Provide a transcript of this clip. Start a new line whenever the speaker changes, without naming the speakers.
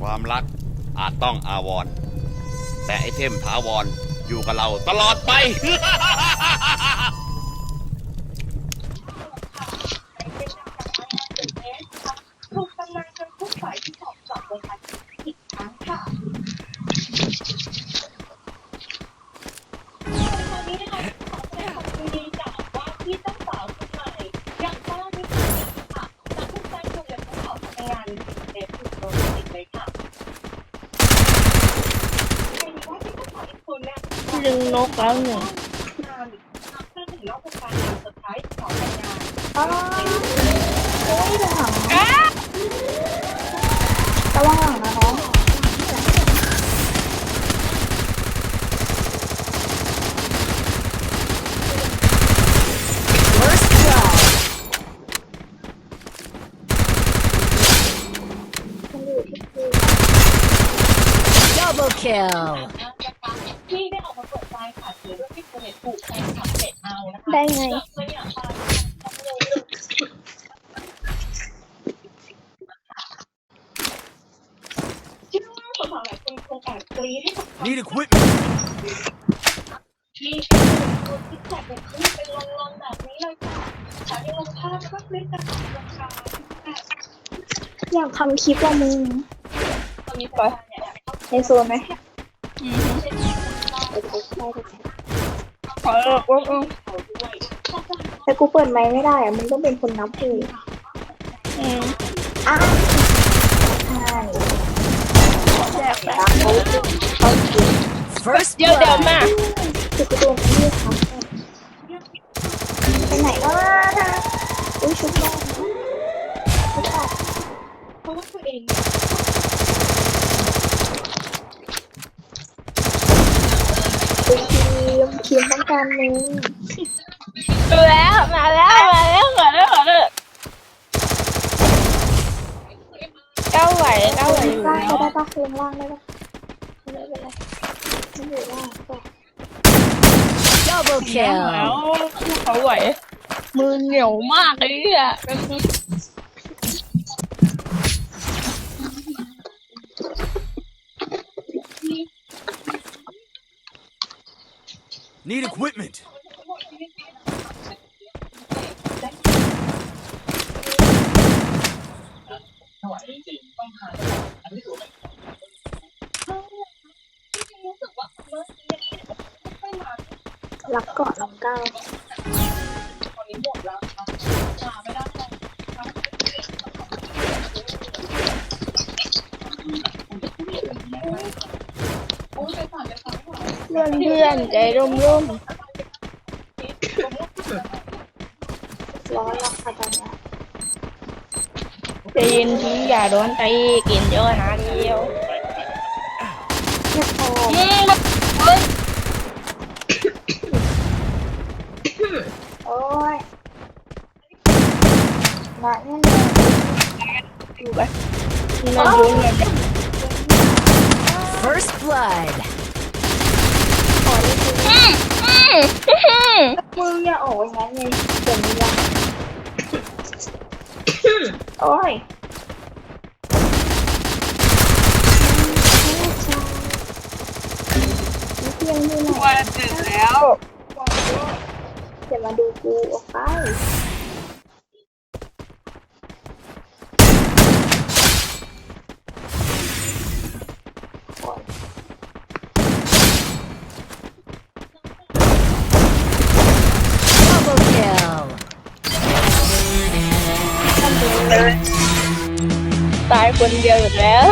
ความรักอาจต้องอาวรณ์แต่ไอเทมถาวรอยู่กับเราตลอดไป
ถูกกำลังจนทุกฝ่ายที่สอบสอบลงมาอีกครั้งค่ะตอนนี้นะคะขอแสดงความยินดีกับว่าที่เจ้าสาวคนใหม่อย่างป้านิชาค่ะจากผู้ใจถูกเรียนผู้สอบทำงานในถูกโรแมนติกเลยค่ะใครดีว่าที่เจ้าสาวอีกคนเนี่ย
ดึงนกแล้วหนึ่ง
นับเพื่อถึงนอกวงการงานเซอร์ไพรส์ขอแต่งงาน
อ๋อโอ้ยหลังระวังหลังนะน้อง
Double kill.
ได้
ไง
ไม่อยากฟังเชื่อว่าคนหลายคนคงแอบกรี๊ดให้กับความ
Need equipment
ที่คนที่แจกเป็นคลิปเป็นลงๆแบบนี้เลยค่ะแต่ในลงภาพก็คลิปกันราคา
อยากทำคลิปว่ามึง
ตอนนี้ไปเนี่ย
ในโซนไหม
ขอเลิกว่า
แต่กูเปิดไมค์ไม่ได้อะมึงต้องเป็นคนนับเลย
อืม
อ้าวใช่
แจกไป
รักเขาเขาจริง
First
เดี๋ยวเดี๋ยว
blood.
มา
คือกูโดนที่เขาไปไหนก็มานะอุ้ยชุบแม่ชุบแม่
เพราะว่าตัวเอง
คุยทีม ทีมต้องการมึง
ดูแล้วมาแล้วมาแล้วขอเลิกขอเลิกก้าวไหวก้าวไหวอยู่
ล่าง
แล้ว
ได้ปะลงล่างได้ปะไม่เป็นไรไม่อยู่ล่างก็
Double
แล้ว
kill.
เขาไหวมือเหนียวมากเลยอะ
Need equipment
รู้สึกว่ เพื่
อนเพื่อนใจร่มร่ม
ร้อนแล้วค่ะตอนนี้
ใจเย็นทีอย่าโดนตีกินเยอะนะเดียว
ม่พอ
อืมเฮ้ย
โอ้ยมาแน่นอน
ดูไปมันยุ่งเลย
First blood.
ขอได้จริง
อืมอืมอืม
มึงอย่าออกอย่างนั้นเลยเดี๋ยวมึงยังโอ้ยเพียงดูหน่อย
ว่าถึงแล้ว
อย่ามาดูกูออกไป
ตายคนเดียวอยู่แล้ว